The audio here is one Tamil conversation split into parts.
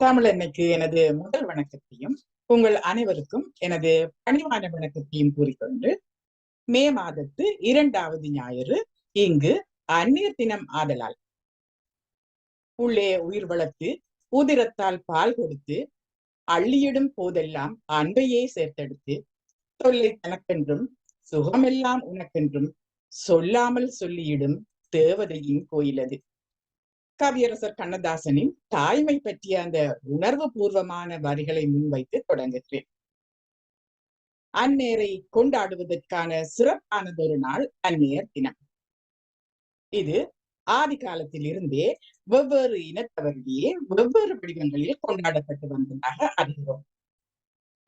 தமிழன்னைக்கு எனது முதல் வணக்கத்தையும் உங்கள் அனைவருக்கும் எனது பணிவான வணக்கத்தையும் கூறிக்கொண்டு மே மாதத்து இரண்டாவது ஞாயிறு இங்கு அந்நீர் தினம் ஆதலால். உள்ளே உயிர் வளர்த்து உதிரத்தால் பால் கொடுத்து அள்ளியிடும் போதெல்லாம் அன்பையே சேர்த்தெடுத்து தொல்லை தனக்கென்றும் சுகமெல்லாம் உனக்கென்றும் சொல்லாமல் சொல்லியிடும் தேவதையின் கோயிலது. கவியரசர் கண்ணதாசனின் தாய்மை பற்றிய அந்த உணர்வு பூர்வமான வரிகளை முன்வைத்து தொடங்குகிறேன். அந்நேரை கொண்டாடுவதற்கான சிறப்பானதொரு நாள் அந்நேர் தினம். இது ஆதி காலத்தில் இருந்தே வெவ்வேறு இனத்தவரிடையே வெவ்வேறு வடிவங்களில் கொண்டாடப்பட்டு வந்ததாக அறிகிறோம்.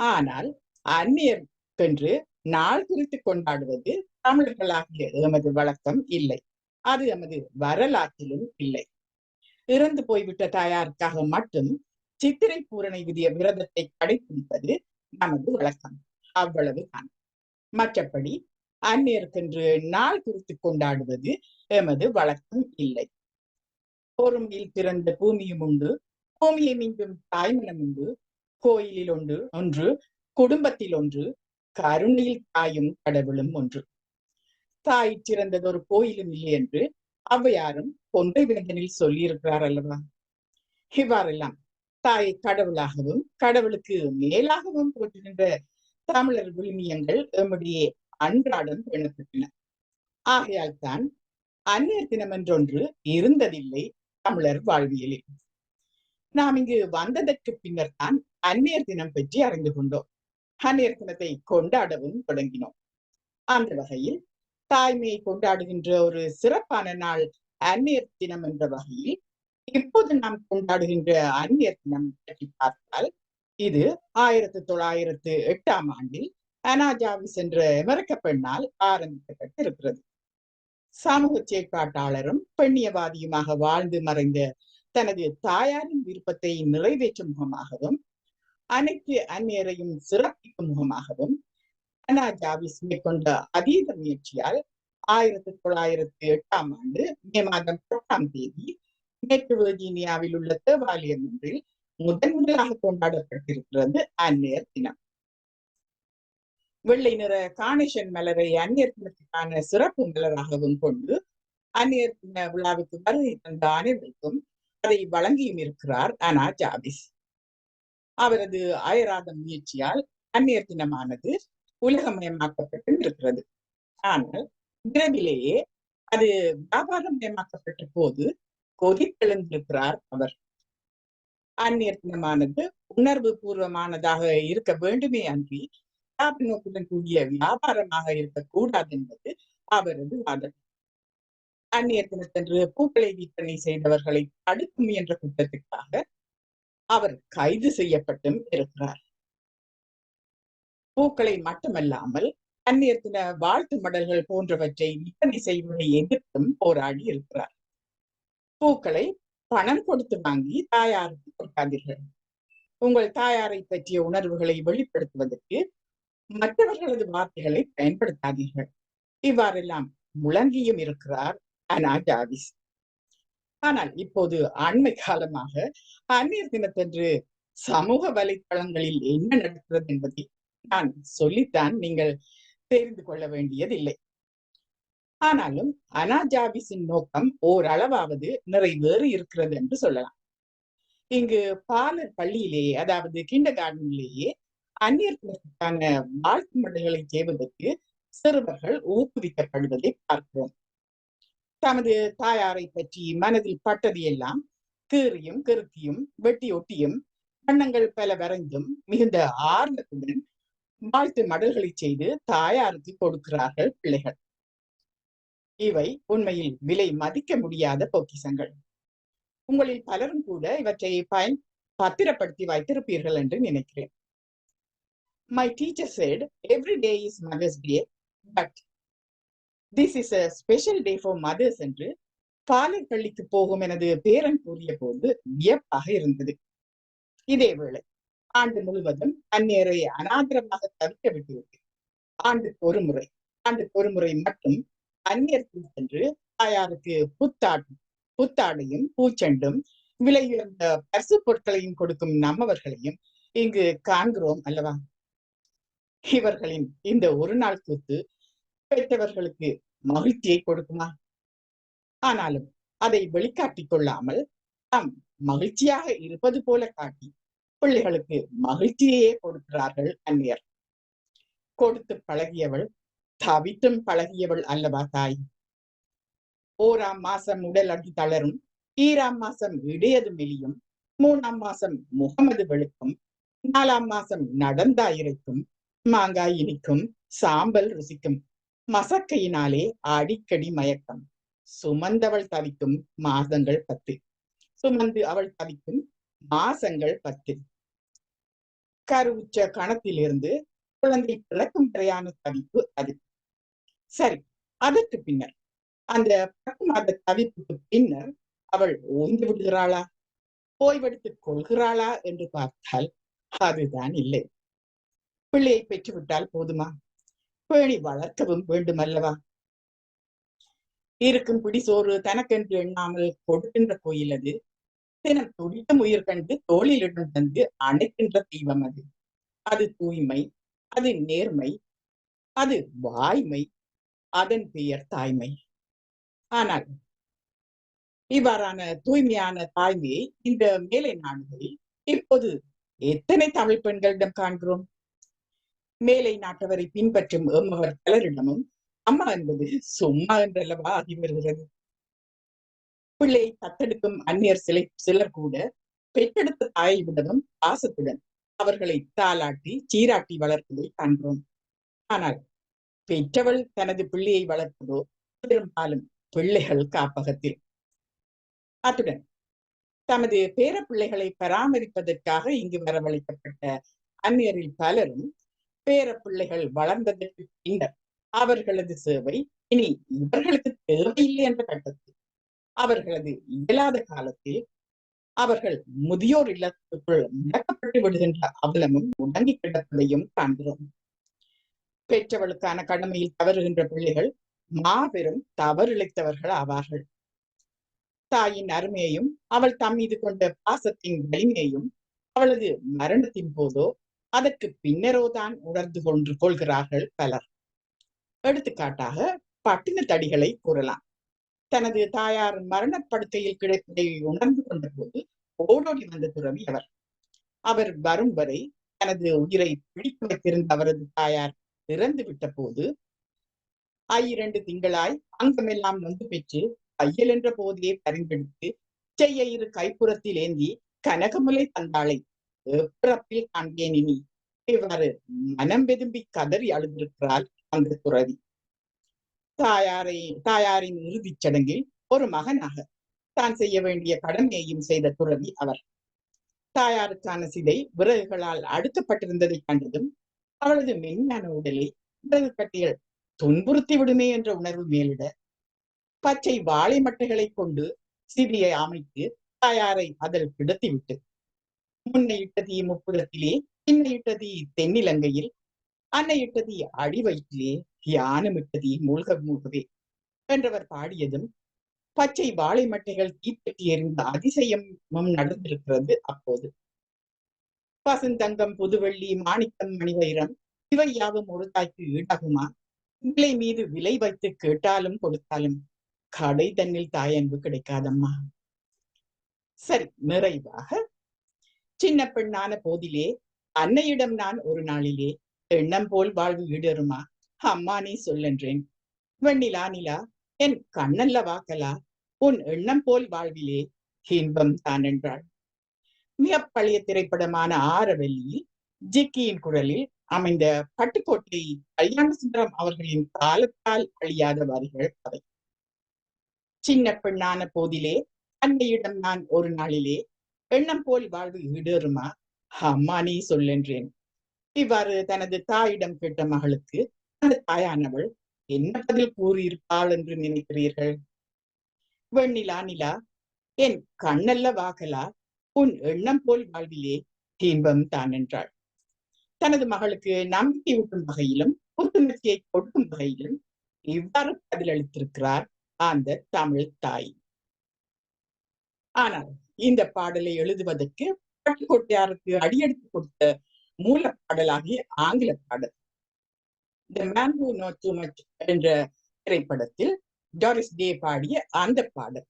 ஆனால் அந்நியர் என்று நாள் குறித்து கொண்டாடுவது தமிழர்களாகிய எமது வழக்கம் இல்லை. அது எமது வரலாற்றிலும் இல்லை. இறந்து போய்விட்ட தாயாருக்காக மட்டும் சித்திரை பூரணை விதிய விரதத்தை கடைபிடிப்பது நமது வழக்கம். அவ்வளவுதான் மற்றபடி அந்நியருக்கென்று நாள் குறித்து கொண்டாடுவது எமது வழக்கம் இல்லை. போரும்பில் பிறந்த பூமியும் உண்டு. பூமியை மீண்டும் தாய்மனம் உண்டு. கோயிலில் ஒன்று ஒன்று குடும்பத்தில் ஒன்று கருணையில் தாயும் கடவுளும் ஒன்று. தாய் சிறந்ததொரு கோயிலும் இல்லை என்று ஔவையாரும் கொன்றை வேதனில் சொல்லியிருக்கிறார் அல்லவா? இவ்வாறெல்லாம் தாய் கடவுளாகவும் கடவுளுக்கு மேலாகவும் போற்றுகின்ற தமிழர் விழுமியங்கள் எம்முடைய அன்றாடம் பேணப்பட்டன ஆகையால் தான் அந்நியர் தினம் என்றொன்று இருந்ததில்லை தமிழர் வாழ்வியலில். நாம் இங்கு வந்ததற்கு பின்னர் தான் அந்நியர் தினம் பற்றி அறிந்து கொண்டோம். அந்நியர் தினத்தை கொண்டாடவும் தொடங்கினோம். அந்த வகையில் தாய்மையை கொண்டாடுகின்ற ஒரு சிறப்பான நாள் அந்நியர் தினம் என்ற வகையில் இப்போது நாம் கொண்டாடுகின்ற அந்நியர் தினம் பற்றி பார்த்தால் இது ஆயிரத்தி தொள்ளாயிரத்து எட்டாம் ஆண்டில் அனாஜாவிஸ் என்ற அமெரிக்க பெண்ணால் ஆரம்பிக்கப்பட்டிருக்கிறது. சமூக செயற்பாட்டாளரும் பெண்ணியவாதியுமாக வாழ்ந்து மறைந்த தனது தாயாரின் விருப்பத்தை நிறைவேற்றும் முகமாகவும் அனைத்து அந்நியரையும் சிறப்பிக்கும் முகமாகவும் அனா ஜாவிஸ் மேற்கொண்ட அதீத முயற்சியால் ஆயிரத்தி தொள்ளாயிரத்தி எட்டாம் ஆண்டு மே மாதம் பத்தாம் தேதி மேற்கு வெர்ஜீனியாவில் உள்ள தேவாலயம் ஒன்றில் முதன் முதலாக கொண்டாடப்பட்டிருக்கிறது அந்நியர் தினம். வெள்ளை நிற காணேஷன் மலரை அந்நியர் தினத்துக்கான சிறப்பு மலராகவும் கொண்டு அந்நியர் தின விழாவுக்கு வருகை தந்த அனைவருக்கும் அதை வழங்கியும் இருக்கிறார் அனா ஜாபிஸ். அவரது அயராத முயற்சியால் அந்நியர் தினமானது உலகமயமாக்கப்பட்டு இருக்கிறது ஆனால் இரவிலேயே அது வியாபாரமயமாக்கப்பட்ட போது கொதித்தெழுந்திருக்கிறார் அவர். அந்நியர் தினமானது உணர்வு பூர்வமானதாக இருக்க வேண்டுமே அன்றி லாப நோக்குடன் கூடிய வியாபாரமாக இருக்கக்கூடாது என்பது அவரது வாதம் அந்நியர் தினத்தன்று பூக்களை விற்பனை செய்தவர்களை தடுக்கும் முயன்ற குற்றத்திற்காக அவர் கைது செய்யப்பட்டும் இருக்கிறார். பூக்களை மட்டுமல்லாமல் அந்நியர் தின வாழ்த்து மடல்கள் போன்றவற்றை விற்பனை செய்வதை எதிர்த்தும் போராடி இருக்கிறார். பூக்களை பணம் கொடுத்து வாங்கி தாயாருக்கு கொடுக்காதீர்கள். உங்கள் தாயாரை பற்றிய உணர்வுகளை வெளிப்படுத்துவதற்கு மற்றவர்களது வார்த்தைகளை பயன்படுத்தாதீர்கள். இவ்வாறெல்லாம் முழங்கியும் இருக்கிறார் அனா ஜாவிஸ் ஆனால் இப்போது அண்மை காலமாக அந்நியர் தினத்தன்று சமூக வலைத்தளங்களில் என்ன நடக்கிறது என்பதை நான் சொல்லித்தான் நீங்கள் தெரிந்து கொள்ள வேண்டியதில்லை. ஆனாலும் அனாஜாபிஸின் நோக்கம் ஓரளவாவது நிறைவேறி இருக்கிறது என்று சொல்லலாம். இங்கு பாலர் பள்ளியிலேயே அதாவது கிண்டர் கார்டனிலேயே அந்நியர்களுக்கான வாழ்த்து மடல்களை செய்வதற்கு சிறுவர்கள் ஊக்குவிக்கப்படுவதை பார்க்கிறோம். தமது தாயாரை பற்றி மனதில் பட்டது எல்லாம் கீறியும் கிருத்தியும் வெட்டி ஒட்டியும் வண்ணங்கள் பல வரைந்தும் மிகுந்த ஆர்வத்துடன் வாழ்த்து மடல்களை செய்து தாயாருக்கு கொடுக்கிறார்கள் பிள்ளைகள். இவை உண்மையில் விலை மதிக்க முடியாத பொக்கிசங்கள் உங்களில் பலரும் கூட இவற்றை பயன் பத்திரப்படுத்தி வைத்திருப்பீர்கள் என்று நினைக்கிறேன். My teacher said every day is mother's day but this is a special day for mothers என்று பாலர் பள்ளிக்கு போகும் எனது பேரன் கூறிய போது வியப்பாக இருந்தது. இதேவேளை ஆண்டு முழுவதும் தண்ணீரை அனாதரமாக தவிர்க்க விட்டுவிட்டு ஆண்டுக்கு ஒரு முறை ஆண்டுக்கு ஒரு முறை மட்டும் தண்ணீர் சென்று தாயாருக்கு புத்தாட்டும் புத்தாடையும் பூச்செண்டும் விலையுயர்ந்த பரிசு பொருட்களையும் கொடுக்கும் நம்மவர்களையும் இங்கு காண்கிறோம் அல்லவா? இவர்களின் இந்த ஒரு நாள் கூத்து பெற்றவர்களுக்கு மகிழ்ச்சியை கொடுக்குமா? ஆனாலும் அதை வெளிக்காட்டிக் கொள்ளாமல் தாம் மகிழ்ச்சியாக இருப்பது போல காட்டி பிள்ளைகளுக்கு மகிழ்ச்சியையே கொடுக்கிறார்கள் அந்நியர். கொடுத்து பழகியவள் தவித்தும் பழகியவள் அல்லவா தாய்? ஓராம் மாசம் உடல் அடி தளரும் ஈராம் மாசம் இடையது மெலியும் மூணாம் மாசம் முகமது வெளுக்கும் நாலாம் மாசம் நடந்தா இறைக்கும் மாங்காய் இனிக்கும் சாம்பல் ருசிக்கும் மசக்கையினாலே அடிக்கடி மயக்கம். சுமந்தவள் தவிக்கும் மாதங்கள் பத்து. சுமந்து அவள் தவிக்கும் மாசங்கள் பத்து. கருவுச்ச கணத்திலிருந்து குழந்தை பிறக்கும் வரையான தவிப்பு அது. சரி அதற்கு பின்னர் அந்த பத்து மாத தவிப்புக்கு பின்னர் அவள் ஓய்ந்து விடுகிறாளா? ஓய்வெடுத்துக் கொள்கிறாளா என்று பார்த்தால் அதுதான் இல்லை. பிள்ளையை பெற்றுவிட்டால் போதுமா? பேணி வளர்க்கவும் வேண்டும் அல்லவா இருக்கும் பிடிசோறு தனக்கென்று எண்ணாமல் கொடுக்கின்ற கோயில் அது. தினம் துடிக்கும் உயிர் கண்டு தோளிலிடம் தந்து அணைக்கின்ற தெய்வம் அது. அது தூய்மை அது நேர்மை அது வாய்மை அதன் பெயர் தாய்மை. ஆனால் இவ்வாறான தூய்மையான தாய்மையை இந்த மேலை நாடுகளில் இப்போது எத்தனை தமிழ் பெண்களிடம் காண்கிறோம்? மேலை நாட்டவரை பின்பற்றும் எம்மவர் பலரிடமும் அம்மா என்பது சும்மா என்றல்லவா ஆகி வருகிறது. பிள்ளையை தத்தெடுக்கும் அந்நியர் சிலை சிலர் கூட பெற்றெடுத்த தாயை விடவும் பாசத்துடன் அவர்களை தாளாட்டி சீராட்டி வளர்ப்பதை காண்கிறோம் ஆனால் பெற்றவள் தனது பிள்ளையை வளர்ப்பதோ பெரும்பாலும் பிள்ளைகள் காப்பகத்தில். அத்துடன் தமது பேர பிள்ளைகளை பராமரிப்பதற்காக இங்கு வரவழைக்கப்பட்ட அந்நியரில் பலரும் பேர பிள்ளைகள் வளர்ந்ததற்கு பின்னர் அவர்களது சேவை இனி இவர்களுக்கு தேவையில்லை என்ற கட்டத்தில் அவர்களது இயலாத காலத்தில் அவர்கள் முதியோர் இல்லத்துக்குள் முடக்கப்பட்டு விடுகின்ற அவலமும் முடங்கி கிடப்பதையும் காண்கிறோம். பெற்றவளுக்கான கடமையில் தவறுகின்ற பிள்ளைகள் மாபெரும் தவறிழைத்தவர்கள் ஆவார்கள். தாயின் அருமையையும் அவள் தம் மீது கொண்ட பாசத்தின் வலிமையையும் அவளது மரணத்தின் போதோ அதற்கு பின்னரோ தான் உணர்ந்து கொண்டு கொள்கிறார்கள் பலர். எடுத்துக்காட்டாக பட்டின தடிகளை கூறலாம். தனது தாயார் மரணப்படுக்கையில் கிடைப்பதை உணர்ந்து கொண்ட போது ஓடோடி வந்த துறவி அவர். அவர் வரும் வரை தனது உயிரை பிடித்து வைத்திருந்த அவரது தாயார் இறந்து விட்ட போது ஐரண்டு திங்களாய் அங்கமெல்லாம் நொந்து பெற்று பையல் என்ற போதே பரிந்தெடுத்து செய்ய இரு கைப்புறத்தில் ஏந்தி கனகமுலை தந்தாளை பிறப்பில் காண்பேன் இனி. இவ்வாறு மனம் வெதும்பி கதறி அழுதிருக்கிறாள் அந்த துறவி. தாயாரையும் தாயாரின் இறுதிச் சடங்கில் ஒரு மகனாக தான் செய்ய வேண்டிய கடமையையும் செய்த துறவி அவர். தாயாருக்கான சிதை விறகுகளால் அடுக்கப்பட்டிருந்ததை கண்டதும் அவளது மென்மையான உடலை விறகு கட்டிகள் துன்புறுத்தி விடுமே என்ற உணர்வு மேலிட பச்சை வாழை மட்டைகளை கொண்டு சிதியை அமைத்து தாயாரை அதில் கிடத்திவிட்டு முன்னையிட்ட தீ முப்புறத்திலே பின்னையிட்ட தீ தென்னிலங்கையில் அன்னை தீ அடி வயிற்றிலே யானமிட்ட மூழ்க மூழ்கவே என்றவர் பாடியதும் பச்சை வாழை மட்டைகள் தீப்பெட்டி எறிந்த அதிசயமும் நடந்திருக்கிறது அப்போது. பசுந்தங்கம் புதுவெள்ளி மாணிக்கம் மணிவைரம் இவை யாவும் ஒரு தாய்க்கு ஈடாகுமா? விலை மீது விலை வைத்து கேட்டாலும் கொடுத்தாலும் கடை தன்னில் தாயன்பு கிடைக்காதம்மா. சரி நிறைவாக. சின்ன பெண்ணான போதிலே அன்னையிடம் நான் ஒரு நாளிலே எண்ணம் போல் வாழ்வு ஈடருமா அம்மா நீ சொல்லென்றேன். வெண்ணிலா நிலா என் கண்ணல்ல வாக்கலா? உன் எண்ணம் போல் வாழ்விலே இன்பம் தான் என்றாள் மிகப்பழைய திரைப்படமான ஆரவெல்லியில் ஜிக்கியின் குரலில் அமைந்த பட்டுக்கோட்டை கல்யாண சுந்தரம் அவர்களின் காலத்தால் அழியாத வரிகள் அவை சின்ன பெண்ணான போதிலே அன்னையிடம் நான் ஒரு நாளிலே எண்ணம் போல் வாழ்வு ஈடேறுமா? அம்மா நீ சொல்லென்றேன். இவ்வாறு தனது தாயிடம் கேட்ட மகளுக்கு அந்த தாயானவள் என்ன பதில் கூறியிருப்பாள் என்று நினைக்கிறீர்கள்? வெண்ணிலா நிலா என் கண்ணல்ல வாகலா உன் எண்ணம் போல் வாழ்விலே இன்பம் தான் என்றாள். தனது மகளுக்கு நம்பிக்கை ஊட்டும் வகையிலும் புத்துணர்ச்சியை கொடுக்கும் வகையிலும் இவ்வாறு பதிலளித்திருக்கிறார் அந்த தமிழ் தாய். ஆனால் இந்த பாடலை எழுதுவதற்கு பட்டுக்கோட்டையாருக்கு அடியெடுத்து கொடுத்த மூல பாடலாகிய ஆங்கில பாடல் the man who knew too much என்ற திரைப்படத்தில் டாரிஸ் டே பாடிய அந்த பாடல்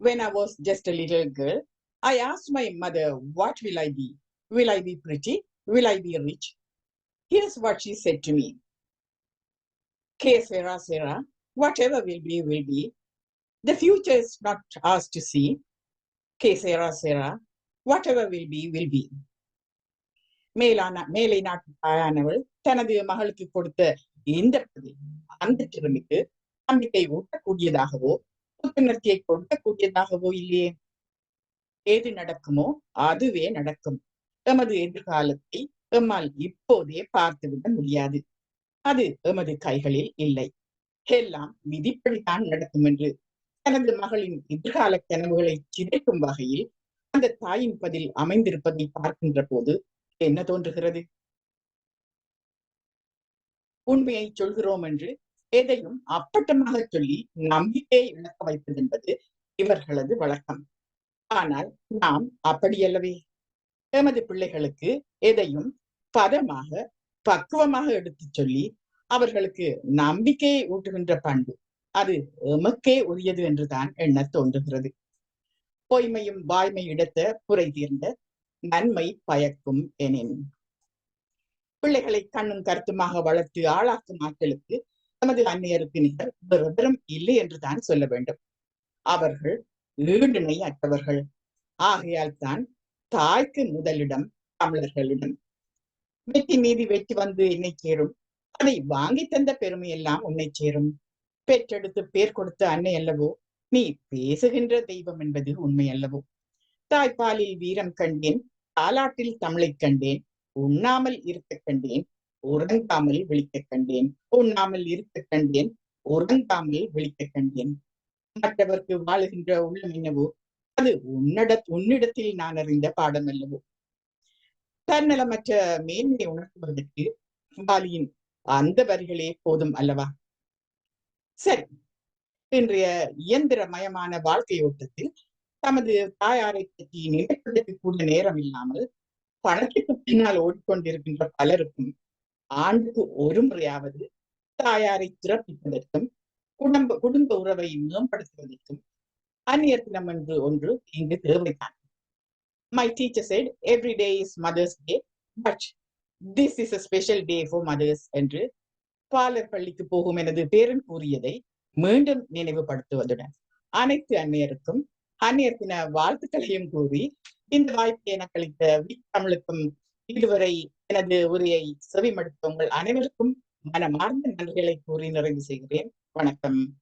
When I was just a little girl, I asked my mother, What will I be? Will I be pretty? Will I be rich? Here's what she said to me. Que sera sera, whatever will be, will be. The future is not ours to see. Que sera sera, whatever will be, will be. மேலான மேலை நாட்டு தாயானவள் தனது மகளுக்கு கொடுத்த இந்த பதில் அந்த சிறுமிக்கு நம்பிக்கை ஊட்டக்கூடியதாகவோ புத்துணர்ச்சியை கொடுக்கக்கூடியதாகவோ இல்லையே? ஏது நடக்குமோ அதுவே நடக்கும். எமது எதிர்காலத்தை எம்மால் இப்போதே பார்த்துவிட முடியாது. அது எமது கைகளில் இல்லை. எல்லாம் விதிப்படிதான் நடக்கும் என்று தனது மகளின் எதிர்கால கனவுகளை சிதைக்கும் வகையில் அந்த தாயின் பதில் அமைந்திருப்பதை பார்க்கின்ற போது என்ன தோன்றுகிறது? உண்மையை சொல்கிறோம் என்று எதையும் அப்பட்டமாக சொல்லி நம்பிக்கை இழக்க வைப்பது என்பது இவர்களது வழக்கம். ஆனால் நாம் அப்படியல்லவே? எமது பிள்ளைகளுக்கு எதையும் பதமாக பக்குவமாக எடுத்து சொல்லி அவர்களுக்கு நம்பிக்கையை ஊட்டுகின்ற பண்பு அது எமக்கே உரியது என்றுதான் எண்ண தோன்றுகிறது. பொய்மையும் வாய்மை இடத்த புரை தீர்ந்த நன்மை பயக்கும் எனின். பிள்ளைகளை கண்ணும் கருத்துமாக வளர்த்து ஆளாக்கும் ஆட்களுக்கு தமது அந்நியருக்கு நிகர் வெறும் இல்லை என்றுதான் சொல்ல வேண்டும். அவர்கள் ஈடுணை அற்றவர்கள். ஆகையால் தான் தாய்க்கு முதலிடம் தமிழர்களிடம். வெற்றி மீதி வெற்றி வந்து என்னை சேரும். அதை வாங்கி தந்த பெருமை எல்லாம் உன்னை சேரும். பெற்றெடுத்து பேர் கொடுத்த அன்னை அல்லவோ நீ பேசுகின்ற தெய்வம் என்பது உண்மை அல்லவோ. தாய்ப்பாலில் வீரம் கண்டேன் தாலாட்டில் தமிழை கண்டேன் உண்ணாமல் இருக்க கண்டேன் உறங்காமல் விழிக்க கண்டேன் உண்ணாமல் இருக்க கண்டேன் உறங்காமல் விழிக்க கண்டேன். மற்றவர்க்கு வாழுகின்ற உள்ளம் என்னவோ அது உன்னிட உன்னிடத்தில் நான் அறிந்த பாடம் அல்லவோ. தன்னலமற்ற மேன்மையை உணர்த்துவதற்கு பாலியின் அந்த வரிகளே போதும் அல்லவா? சரி இன்றைய இயந்திரமயமான வாழ்க்கை ஓட்டத்தில் தமது தாயாரை பற்றி நினைப்பதற்கு கூட நேரம் இல்லாமல் பணத்துக்கு பின்னால் ஓடிக்கொண்டிருக்கின்ற பலருக்கும் ஆண்டுக்கு ஒரு முறையாவது தாயாரை சிறப்பிப்பதற்கும் குடும்ப குடும்ப உறவை மேம்படுத்துவதற்கும் அந்நியர் தினம் என்று ஒன்று இங்கு தேவைதான். My teacher said every day is mother's day but this is a special day for mothers என்று பாலர் பள்ளிக்கு போகும் எனது பேரன் கூறியதை மீண்டும் நினைவுபடுத்துவதுடன் அனைத்து அன்னையருக்கும் அந்நியர் வாழ்த்துக்களையும் கூறி இந்த வாய்ப்பை எனக்கு அளித்த தமிழுக்கும் இதுவரை எனது உரையை செவிமடுத்த உங்கள் அனைவருக்கும் மனமார்ந்த நன்றிகளை கூறி நிறைவு செய்கிறேன். வணக்கம்.